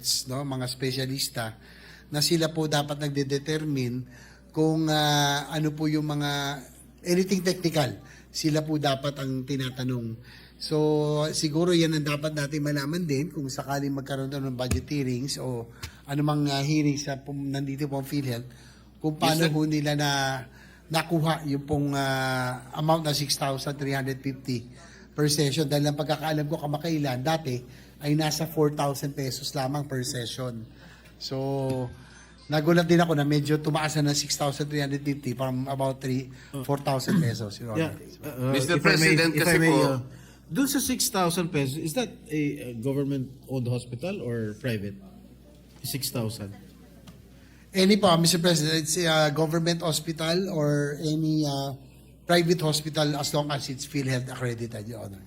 experts, no, mga spesyalista na sila po dapat nagde-determine kung ah, ano po yung mga anything technical. Sila po dapat ang tinatanong. So, siguro yan ang dapat natin malaman din kung sakaling magkaroon ng budget hearings o anumang uh, hearings sa pum- nandito po ang PhilHealth, kung paano ho nila na nakuha yung pong ah, amount na 6,350 per session. Dahil ang pagkakaalam ko kamakailan, dati ay nasa 4,000 pesos lamang per session. So, nagulat din ako na medyo tumaas na ng 6,350 from about 3, 4,000 pesos. Your Yeah. Honor. uh, Mr. if I may- President, if I kasi may, po- uh, Doon sa 6,000 pesos, is that a, a government-owned hospital or private? 6,000. Any po, Mr. President, it's a government hospital or any uh, private hospital as long as it's PhilHealth accredited, Your Honor.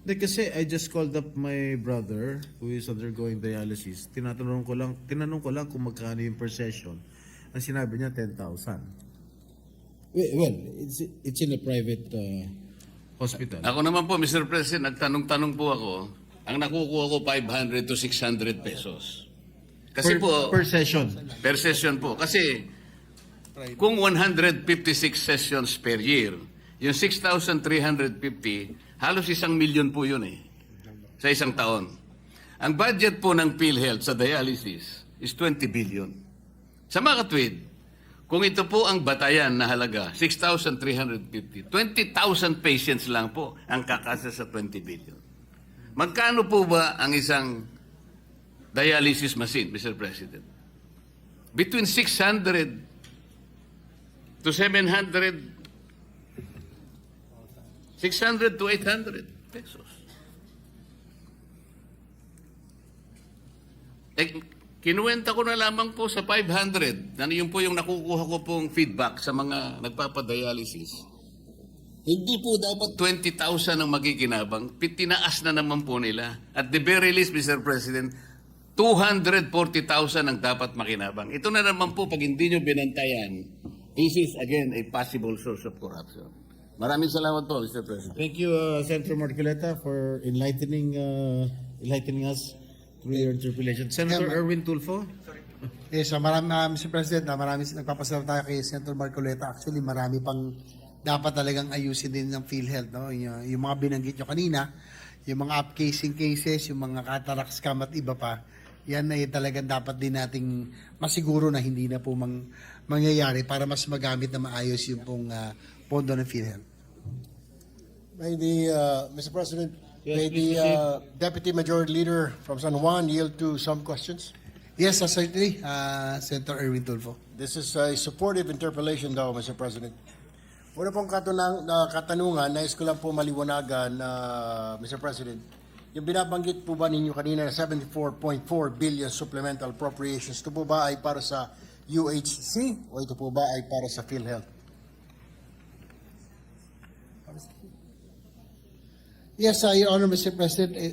Hindi, kasi I just called up my brother who is undergoing dialysis. Tinatanong ko lang, tinanong ko lang kung magkano yung per session. Ang sinabi niya, 10,000. Well, it's, it's in a private uh, hospital. Ako naman po, Mr. President, nagtanong-tanong po ako. Ang nakukuha ko 500 to 600 pesos. Kasi per, po, per session. per session po. Kasi kung 156 sessions per year, yung 6,350, halos isang milyon po yun eh. Sa isang taon. Ang budget po ng PhilHealth sa dialysis is 20 billion. Sa mga katwid, kung ito po ang batayan na halaga, 6,350, 20,000 patients lang po ang kakasa sa 20 billion. Magkano po ba ang isang dialysis machine, Mr. President? Between 600 to 700, 600 to 800 pesos. Eh, kinuwenta ko na lamang po sa 500. Ano yun po yung nakukuha ko pong feedback sa mga nagpapadialysis. Hindi po dapat 20,000 ang magkikinabang. Tinaas na naman po nila. At the very least, Mr. President, 240,000 ang dapat makinabang. Ito na naman po, pag hindi nyo binantayan, this is again a possible source of corruption. Maraming salamat po, Mr. President. Thank you, uh, Senator Marcoleta, for enlightening uh, enlightening us through your interpellation. Senator Yeah, Erwin Tulfo? Yes, so marami, uh, Mr. President, uh, marami nagpapasalamat tayo kay Senator Marcoleta. Actually, marami pang dapat talagang ayusin din ng PhilHealth. No? Yung, yung mga binanggit nyo kanina, yung mga upcasing cases, yung mga cataract scam at iba pa, yan ay talagang dapat din nating masiguro na hindi na po mang, mangyayari para mas magamit na maayos yung pong uh, pondo ng PhilHealth. May the, uh, Mr. President, Yes, may the uh, Deputy Majority Leader from San Juan yield to some questions? Yes, uh, certainly, uh, Senator Erwin Tulfo. This is a supportive interpellation daw, Mr. President. Una pong katunang, na katanungan, nais ko lang po maliwanagan, uh, Mr. President. Yung binabanggit po ba ninyo kanina na 74.4 billion supplemental appropriations, ito po ba ay para sa UHC o ito po ba ay para sa PhilHealth? Yes, uh, Your Honor, Mr. President, eh,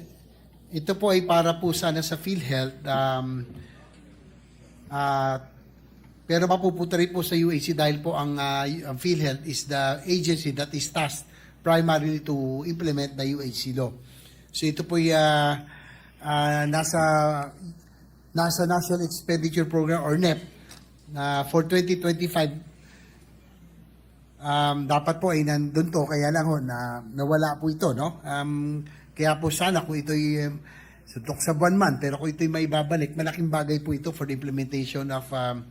ito po ay para po sana sa PhilHealth. Um, ah, pero mapupunta rin po sa UAC dahil po ang, y- ang PhilHealth is the agency that is tasked primarily to implement the UHC law. So ito po ay ah, ah, nasa nasa National Expenditure Program or NEP na for 2025 um, dapat po ay nandun to, kaya lang ho, na nawala po ito, no? Um, kaya po sana kung ito'y um, suntok sa buwan man, pero kung ito'y may babalik, malaking bagay po ito for the implementation of um,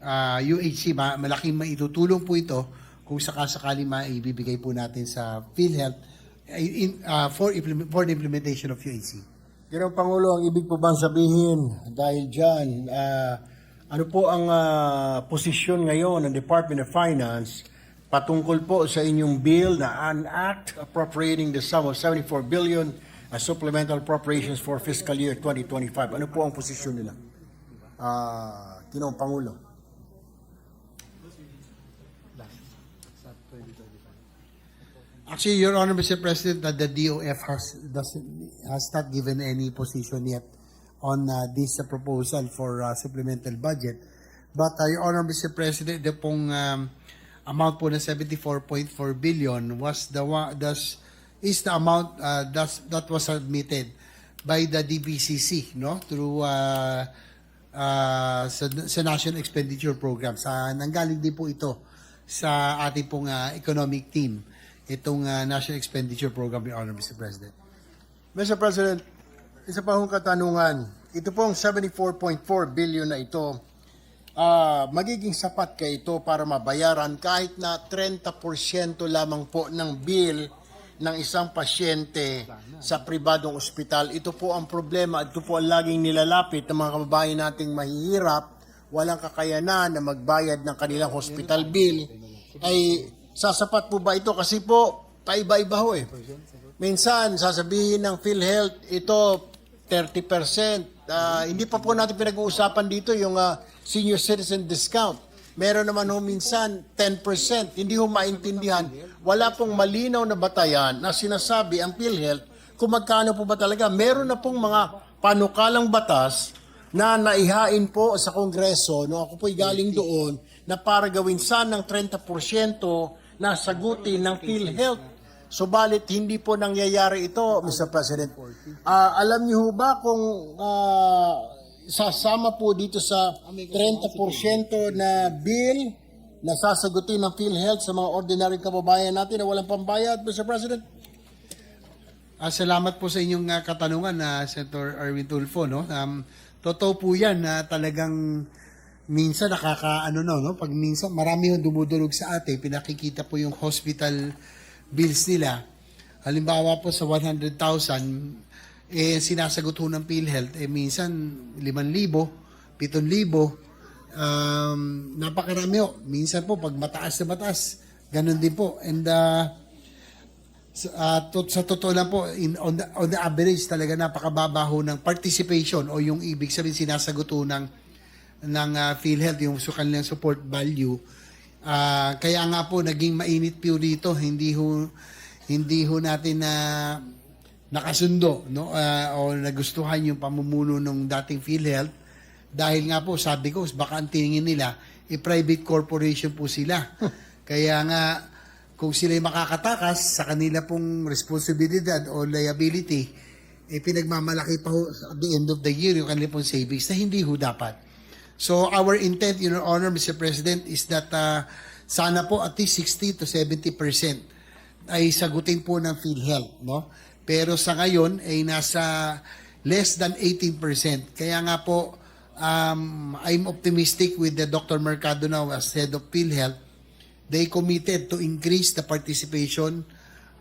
uh, UHC. Ma- malaking maitutulong po ito kung sakasakali maibibigay po natin sa PhilHealth uh, in, uh, for, implement, for the implementation of UHC. Ginoong Pangulo, ang ibig po bang sabihin dahil dyan, ah, ano po ang ah, posisyon ngayon ng Department of Finance patungkol po sa inyong bill na an act appropriating the sum of 74 billion as supplemental appropriations for fiscal year 2025. Ano po ang posisyon nila? Ah, Ginoong Pangulo. Actually, Your Honor, Mr. President, that the DOF has doesn't has not given any position yet on uh, this uh, proposal for uh, supplemental budget. But uh, Your Honor, Mr. President, the pong um, amount po na 74.4 billion was the das, is the amount uh, that's, that was submitted by the DBCC no through uh, uh, sa, sa National Expenditure Program. Sa nanggaling din po ito sa ating pong uh, economic team itong uh, National Expenditure Program, Your Honor, Mr. President. Mr. President, isa pa hong katanungan. Ito pong 74.4 billion na ito, ah, magiging sapat kaya ito para mabayaran kahit na 30% lamang po ng bill ng isang pasyente sa pribadong ospital. Ito po ang problema. Ito po ang laging nilalapit ng mga kababayan nating mahihirap, walang kakayanan na magbayad ng kanilang hospital bill. Ay sasapat po ba ito? Kasi po, paiba-iba ho eh. Minsan, sasabihin ng PhilHealth, ito 30%. Ah, hindi pa po natin pinag-uusapan dito yung ah, senior citizen discount. Meron naman ho minsan 10%. Hindi ho maintindihan. Wala pong malinaw na batayan na sinasabi ang PhilHealth kung magkano po ba talaga. Meron na pong mga panukalang batas na naihain po sa Kongreso no ako po'y galing doon na para gawin sanang 30% na sagutin ng PhilHealth. Subalit hindi po nangyayari ito, Mr. President. Ah, alam niyo ba kung ah, sasama po dito sa 30% na bill na sasagutin ng PhilHealth sa mga ordinary kababayan natin na walang pambayad, Mr. President? Ah, salamat po sa inyong ah, katanungan na Senator Arvin Tulfo no. Um, totoo po 'yan na talagang minsan nakakaano no, no pag minsan marami yung dumudulog sa ate, pinakikita po yung hospital bills nila. Halimbawa po sa 100,000 eh sinasagot ho ng PhilHealth eh minsan 5,000, 7,000 um, napakarami ho. Minsan po pag mataas na mataas, ganun din po. And uh, sa, ah, to- sa totoo lang po, in, on, the, on the average talaga napakababa ho ng participation o yung ibig sabihin sinasagot ho ng, ng ah, PhilHealth, yung kanilang support value. Ah, kaya nga po naging mainit po rito, hindi ho, hindi ho natin na nakasundo no Ah, o nagustuhan yung pamumuno ng dating PhilHealth dahil nga po sabi ko baka ang tingin nila i-private corporation po sila. Kaya nga kung sila makakatakas sa kanila pong responsibilidad o liability, eh pinagmamalaki pa ho at the end of the year yung kanila pong savings na hindi ho dapat. So our intent, Your Honor, Mr. President, is that uh, sana po at least 60 to 70 percent ay sagutin po ng PhilHealth, no? Pero sa ngayon ay nasa less than 18%. Kaya nga po um, I'm optimistic with the Dr. Mercado now as head of PhilHealth. They committed to increase the participation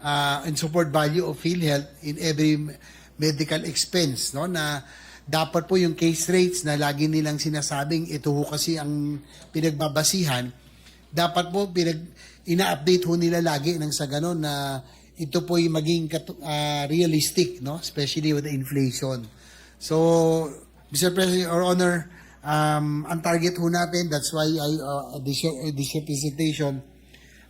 uh, and support value of PhilHealth in every medical expense, no? Na dapat po yung case rates na lagi nilang sinasabing ito ho kasi ang pinagbabasihan dapat po pinag ina-update ho nila lagi nang sa ganun na ito po yung maging ah, realistic no especially with the inflation so Mr. President Your Honor um, ang target ho natin that's why I uh, this, this representation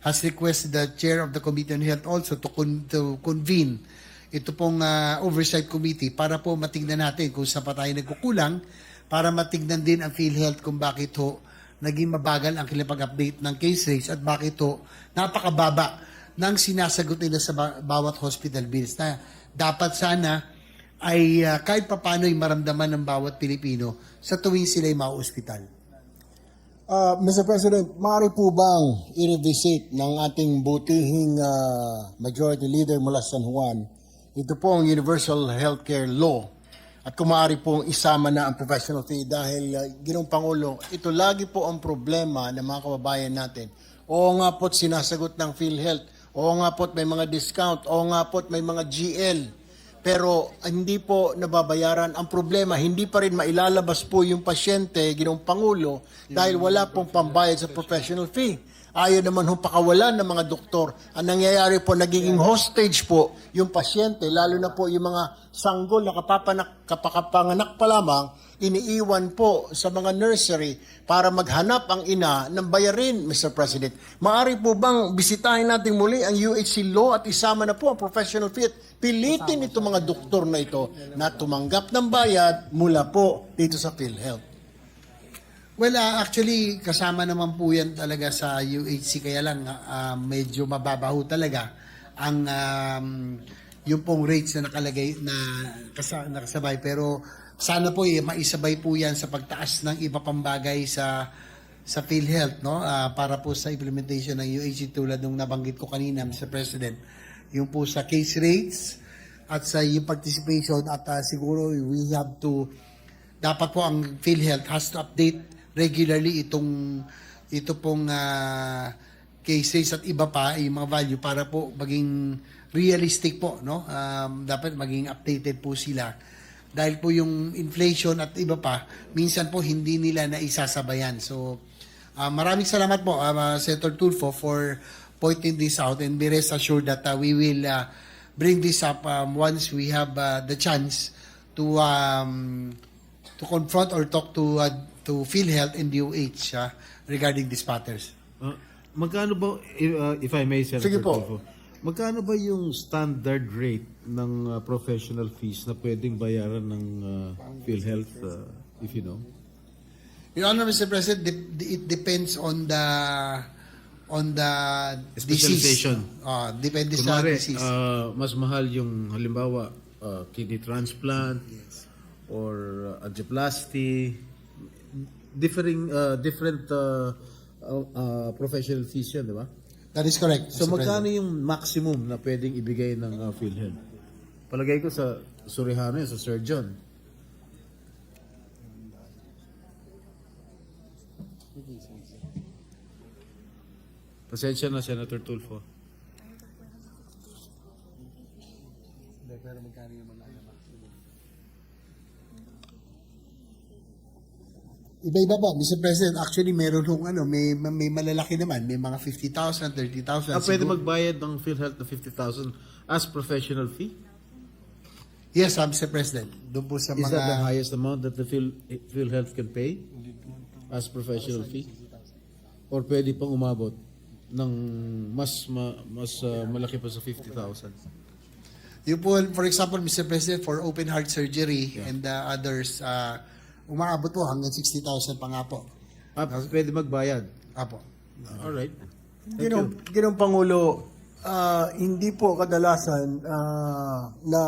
has requested the chair of the Committee on Health also to, con- to convene ito pong ah, oversight committee para po matignan natin kung saan pa tayo nagkukulang para matignan din ang PhilHealth kung bakit ho naging mabagal ang kanilang pag-update ng case rates at bakit ho napakababa ng sinasagot nila sa ba- bawat hospital bills na dapat sana ay ah, kahit papano maramdaman ng bawat Pilipino sa tuwing sila ay mao-hospital. Uh, Mr. President, maaari po bang i-revisit ng ating butihing ah, majority leader mula San Juan ito po ang Universal Healthcare Law at kung maaari pong isama na ang professional fee dahil uh, Ginoong Pangulo, ito lagi po ang problema ng mga kababayan natin. Oo nga po't sinasagot ng PhilHealth, oo nga po't may mga discount, oo nga po't may mga GL, pero hindi po nababayaran. Ang problema, hindi pa rin mailalabas po yung pasyente, ginong Pangulo, dahil wala pong pambayad sa professional fee. Ayaw naman ho pakawalan ng mga doktor. Ang nangyayari po, nagiging hostage po yung pasyente, lalo na po yung mga sanggol na kapapanak, kapakapanganak pa lamang, iniiwan po sa mga nursery para maghanap ang ina ng bayarin, Mr. President. Maari po bang bisitahin natin muli ang UHC law at isama na po ang professional fee at pilitin itong mga doktor na ito na tumanggap ng bayad mula po dito sa PhilHealth. Well, ah, actually, kasama naman po yan talaga sa UHC, kaya lang ah, medyo mababaho talaga ang um, yung pong rates na nakalagay na kasa, nakasabay. Pero sana po eh, maisabay po yan sa pagtaas ng iba pang bagay sa sa PhilHealth no Ah, para po sa implementation ng UHC tulad nung nabanggit ko kanina Mr. President yung po sa case rates at sa yung participation at ah, siguro we have to dapat po ang PhilHealth has to update regularly itong ito pong ah, cases at iba pa yung mga value para po maging realistic po no? Um, dapat maging updated po sila. Dahil po yung inflation at iba pa minsan po hindi nila na isasabayan so ah, maraming salamat po uh, Senator Tulfo for pointing this out and be rest assured that ah, we will ah, bring this up um, once we have ah, the chance to um, to confront or talk to uh, to PhilHealth and DOH uh, regarding these matters. Uh, magkano ba, if, uh, if I may, Senator Sige po. Tulfo, magkano ba yung standard rate ng uh, professional fees na pwedeng bayaran ng uh, PhilHealth, uh, if you know? Your Honor, Mr. President, de- it depends on the on the Specialization. disease. Ah, depende sa Kunwari, disease. uh, mas mahal yung halimbawa uh, kidney transplant or uh, angioplasty, differing uh, different uh, uh, uh, professional fees yun, di ba? That is correct. So Mr. magkano President. yung maximum na pwedeng ibigay ng uh, PhilHealth? Palagay ko sa Surihano yun, sa surgeon. Pasensya na, Senator Tulfo. Iba-iba po, Mr. President. Actually, meron hong ano, may, may malalaki naman. May mga 50,000, 30,000. Ah, pwede siguro. magbayad ng PhilHealth na 50,000 as professional fee? Yes, uh, Mr. President. Doon po sa Is mga... that the highest amount that the Phil, PhilHealth can pay as professional fee? Or pwede pang umabot ng mas ma, mas uh, malaki pa sa 50,000? Yung po, for example, Mr. President, for open heart surgery and uh, others, uh, umaabot po hanggang 60,000 pa nga po. Ah, pwede magbayad. Apo. Alright. Ginong, Ginong Pangulo, ah, hindi po kadalasan ah, na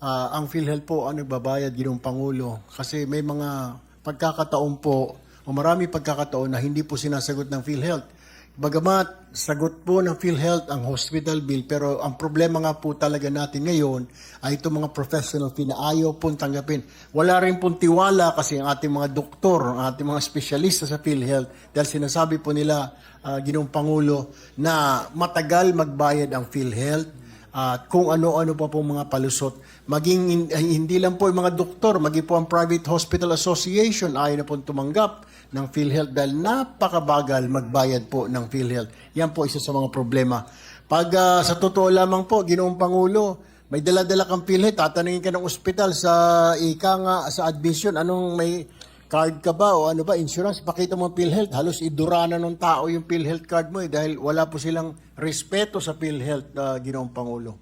ah, ang PhilHealth po ang nagbabayad Ginong Pangulo kasi may mga pagkakataon po o marami pagkakataon na hindi po sinasagot ng PhilHealth. Bagamat sagot po ng PhilHealth ang hospital bill pero ang problema nga po talaga natin ngayon ay itong mga professional fee na ayaw pong tanggapin. Wala rin pong tiwala kasi ang ating mga doktor, ang ating mga espesyalista sa PhilHealth dahil sinasabi po nila, uh, Ginoong Pangulo, na matagal magbayad ang PhilHealth at kung ano-ano pa po mga palusot. Maging hin- hindi lang po yung mga doktor, maging po ang Private Hospital Association ayaw na po tumanggap ng PhilHealth dahil napakabagal magbayad po ng PhilHealth. Yan po isa sa mga problema. Pag ah, sa totoo lamang po, Ginoong Pangulo, may dala-dala kang PhilHealth, tatanungin ka ng ospital sa ika nga sa admission, anong may card ka ba o ano ba, insurance, pakita mo PhilHealth, halos idurana ng tao yung PhilHealth card mo eh, dahil wala po silang respeto sa PhilHealth, uh, Ginoong Pangulo.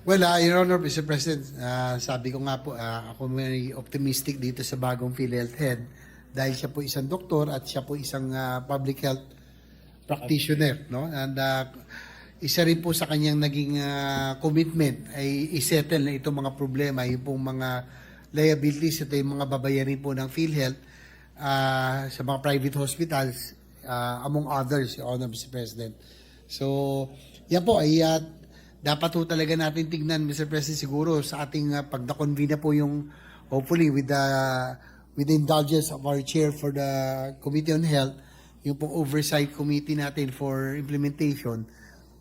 Well, uh, Your Honor, Mr. President, uh, sabi ko nga po, uh, ako may optimistic dito sa bagong PhilHealth head dahil siya po isang doktor at siya po isang uh, public health practitioner. No? And uh, isa rin po sa kanyang naging uh, commitment ay isettle na itong mga problema, yung pong mga liabilities, ito yung mga babayarin po ng PhilHealth uh, sa mga private hospitals, uh, among others, Your Honor, Mr. President. So, yan po ay uh, dapat po talaga natin tignan, Mr. President, siguro sa ating uh, pag na-convene na po yung, hopefully, with the, with the indulgence of our chair for the Committee on Health, yung pong oversight committee natin for implementation,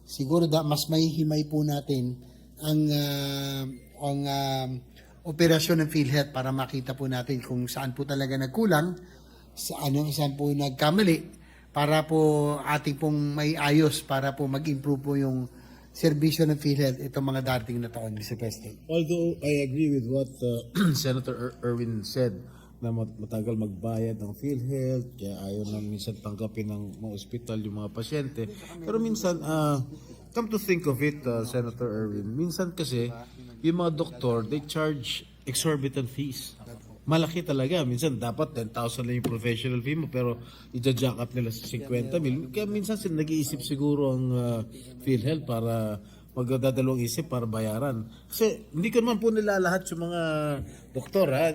siguro da, mas may himay po natin ang, uh, ang um, operasyon ng PhilHealth para makita po natin kung saan po talaga nagkulang, sa ano saan po nagkamali, para po ating pong may ayos para po mag-improve po yung serbisyo ng PhilHealth itong mga dating na taon, Mr. President. Although I agree with what uh, Senator Ir- Irwin said na mat- matagal magbayad ng PhilHealth, kaya ayaw na minsan tanggapin ng mga ospital yung mga pasyente. Pero minsan, uh, come to think of it, uh, Senator Irwin, minsan kasi yung mga doktor, they charge exorbitant fees. Malaki talaga. Minsan dapat 10,000 lang yung professional fee mo pero i-jack up nila sa 50 mil. Kaya minsan nag-iisip siguro ang uh, PhilHealth para magdadalawang isip para bayaran. Kasi hindi ko naman po nila lahat yung mga doktor ha.